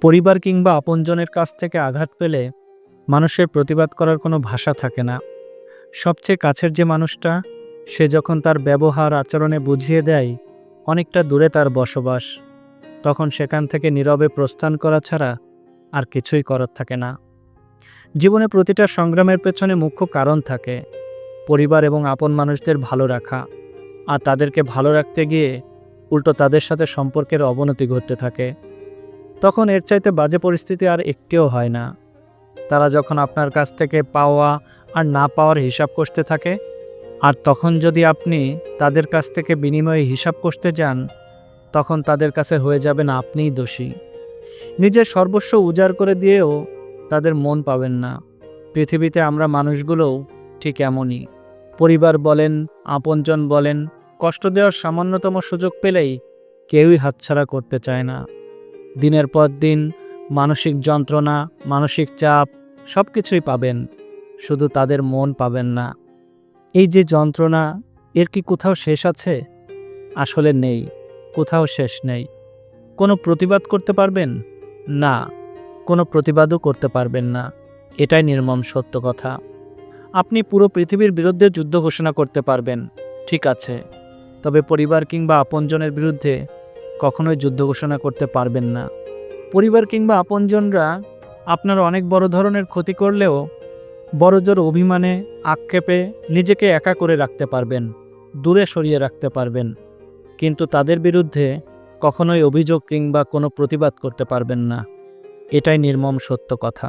পরিবার কিংবা আপনজনের কাছ থেকে আঘাত পেলে মানুষের প্রতিবাদ করার কোনো ভাষা থাকে না। সবচেয়ে কাছের যে মানুষটা, সে যখন তার ব্যবহার আচরণে বুঝিয়ে দেয়, অনেকটা দূরে তার বসবাস। তখন সেখান থেকে নীরবে প্রস্থান করা ছাড়া আর কিছুই করার থাকে না। জীবনে প্রতিটা সংগ্রামের পেছনে মুখ্য কারণ থাকে, পরিবার এবং আপন মানুষদের ভালো রাখা। আর তাদেরকে ভালো রাখতে গিয়ে উল্টো তাদের সাথে সম্পর্কের অবনতি ঘটতে থাকে। তখন এর চাইতে বাজে পরিস্থিতি আর একটিও হয় না। তারা যখন আপনার কাছ থেকে পাওয়া আর না পাওয়ার হিসাব করতে থাকে, আর তখন যদি আপনি তাদের কাছ থেকে বিনিময়ে হিসাব করতে যান, তখন তাদের কাছে হয়ে যাবেন আপনিই দোষী। নিজের সর্বস্ব উজাড় করে দিয়েও তাদের মন পাবেন না। পৃথিবীতে আমরা মানুষগুলোও ঠিক এমনই। পরিবার বলেন, আপনজন বলেন, কষ্ট দেওয়ার সামান্যতম সুযোগ পেলেই কেউই হাতছাড়া করতে চায় না। দিনের পর দিন, মানসিক যন্ত্রণা, মানসিক চাপ সব কিছুই পাবেন। শুধু তাদের মন পাবেন না। এই যে যন্ত্রণা, এর কি কোথাও শেষ আছে? আসলে নেই, কোথাও শেষ নেই। কোনো প্রতিবাদ করতে পারবেন? না, কোনো প্রতিবাদও করতে পারবেন না। এটাই নির্মম সত্য কথা। আপনি পুরো পৃথিবীর বিরুদ্ধে যুদ্ধ ঘোষণা করতে পারবেন, ঠিক আছে। তবে পরিবার কিংবা আপনজনের বিরুদ্ধে কখনোই যুদ্ধ ঘোষণা করতে পারবেন না। পরিবার কিংবা আপনজনরা আপনার অনেক বড় ধরনের ক্ষতি করলেও বড়জোর অভিমানে, আক্ষেপে নিজেকে একা করে রাখতে পারবেন, দূরে সরিয়ে রাখতে পারবেন। কিন্তু তাদের বিরুদ্ধে কখনোই অভিযোগ কিংবা কোনো প্রতিবাদ করতে পারবেন না। এটাই নির্মম সত্য কথা।